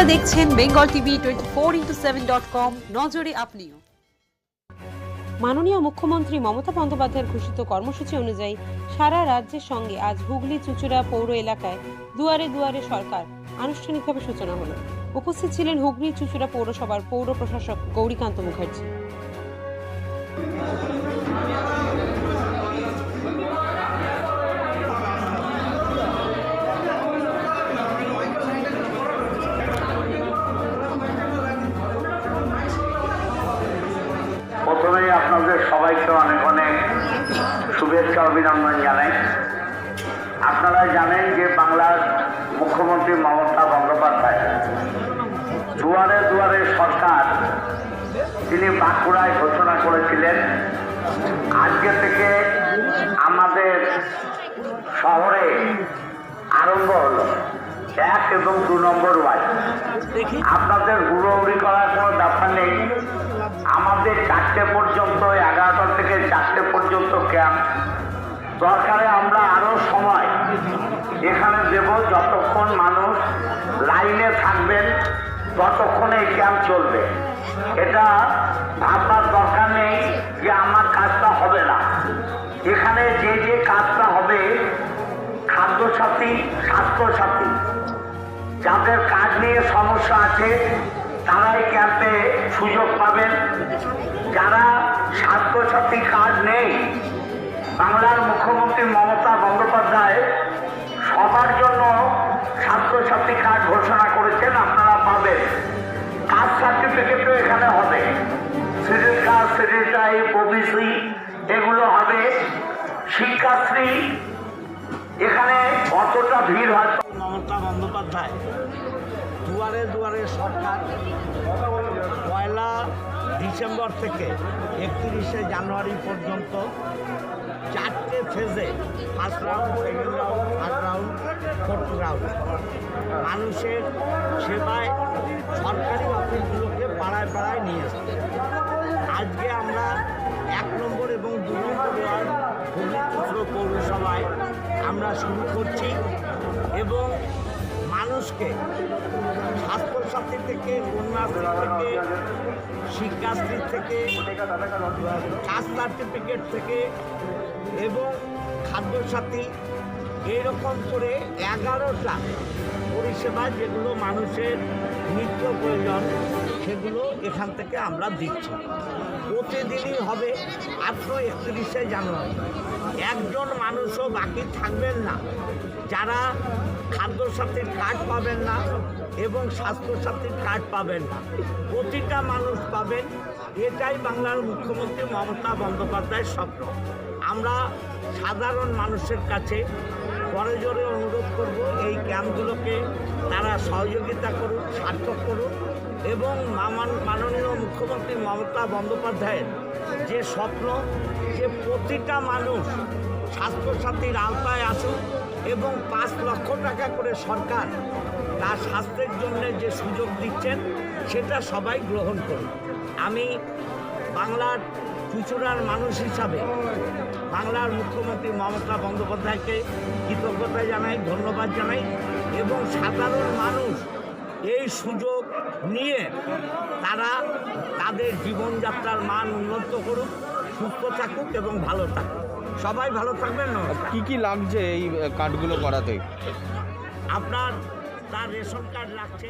আপনারা দেখছেন Bengal TV twenty four into seven dot com নজরে আপনিও। মাননীয় মুখ্যমন্ত্রী মমতা বন্দ্যোপাধ্যায়ের ঘোষিত কর্মসূচি অনুযায়ী সারা রাজ্যের সঙ্গে আজ হুগলি, চুচুড়া পৌর এলাকায় দুয়ারে দুয়ারে সরকার আনুষ্ঠানিকভাবে সূচনা হল। উপস্থিত ছিলেন হুগলি, চুচুড়া পৌরসভার পৌর প্রশাসক গৌরীকান্ত মুখার্জি। সবাইকে অনেক অনেক শুভেচ্ছা, অভিনন্দন জানাই। আপনারা জানেন যে বাংলার মুখ্যমন্ত্রী মমতা বন্দ্যোপাধ্যায়, দুয়ারে দুয়ারে সরকার, তিনি বাঁকুড়ায় ঘোষণা করেছিলেন, আজকে থেকে আমাদের শহরে আরম্ভ হলো। এক এবং দু নম্বর ওয়ার্ড। আপনাদের হুড়োহুড়ি করার কোনো ব্যাপার নেই। ক্যাম্প দরকারে আমরা আরও সময়। এখানে দেব যতক্ষণ মানুষ লাইনে থাকবেন, ততক্ষণ এই ক্যাম্প চলবে। এটা ভাববার দরকার নেই যে আমার কাজটা হবে না। এখানে যে যে কাজটা হবে, খাদ্যসাথী, স্বাস্থ্যসাথী, যাদের কাজ নিয়ে সমস্যা আছে তারা এই ক্যাম্পে সুযোগ পাবেন। যারা স্বাস্থ্যসাথী কাজ নেই বাংলার মুখ্যমন্ত্রী মমতা বন্দ্যোপাধ্যায় সবার জন্য স্বাস্থ্যসাথী কার্ড ঘোষণা করেছেন, আপনারা পাবেন। কাস্ট সার্টিফিকেটও এখানে হবে। Schedule caste schedule tribe OBC এগুলো হবে। শিক্ষাশ্রী, এখানে অতটা ভিড় হয়তো মমতা বন্দ্যোপাধ্যায়। দুয়ারে দুয়ারে সরকার পয়লা ডিসেম্বর থেকে একত্রিশে জানুয়ারি পর্যন্ত চারটে ফেজে first round second round third round fourth round মানুষের সেবায় সরকারি অফিসগুলোকে পাড়ায় পাড়ায় নিয়ে এসছে। আজকে আমরা এক নম্বর এবং দু নম্বর ওয়ার্ড পৌরসভায় আমরা শুরু করছি এবং মানুষকে স্বাস্থ্যসাথী থেকে কন্যাশ্রী থেকে শিক্ষাশ্রী থেকে কাস্ট সার্টিফিকেট থেকে এবং খাদ্যসাথী এইরকম করে এগারোটা পরিষেবা যেগুলো মানুষের নিত্য প্রয়োজন। সেগুলো এখান থেকে আমরা দিচ্ছি। প্রতিদিনই হবে মাত্র একত্রিশে জানুয়ারি। একজন মানুষও বাকি থাকবেন না। যারা খাদ্যসাথীর কার্ড পাবেন না এবং স্বাস্থ্যসাথীর কার্ড পাবেন না। প্রতিটা মানুষ পাবেন। এটাই বাংলার মুখ্যমন্ত্রী মমতা বন্দ্যোপাধ্যায়ের স্বপ্ন। আমরা সাধারণ মানুষের কাছে পরে জোরে অনুরোধ করব, এই ক্যাম্পগুলোকে তারা সহযোগিতা করুন সার্থক করুন এবং মাননীয় মুখ্যমন্ত্রী মমতা বন্দ্যোপাধ্যায়ের যে স্বপ্ন, যে প্রতিটা মানুষ স্বাস্থ্যসাথীর আওতায় আসুক এবং পাঁচ লক্ষ টাকা করে সরকার তার স্বাস্থ্যের জন্য যে সুযোগ দিচ্ছেন, সেটা সবাই গ্রহণ করুন আমি বাংলার চুচুড়ার মানুষ হিসাবে বাংলার মুখ্যমন্ত্রী মমতা বন্দ্যোপাধ্যায়কে কৃতজ্ঞতা জানাই, ধন্যবাদ জানাই এবং সাধারণ মানুষ এই সুযোগ নিয়ে তারা তাদের জীবনযাত্রার মান উন্নত করুক সুস্থ থাকুক এবং ভালো থাকুক। সবাই ভালো থাকবেন কি কি লাগছে এই কার্ডগুলো করাতে? আপনার তার রেশন কার্ড লাগছে।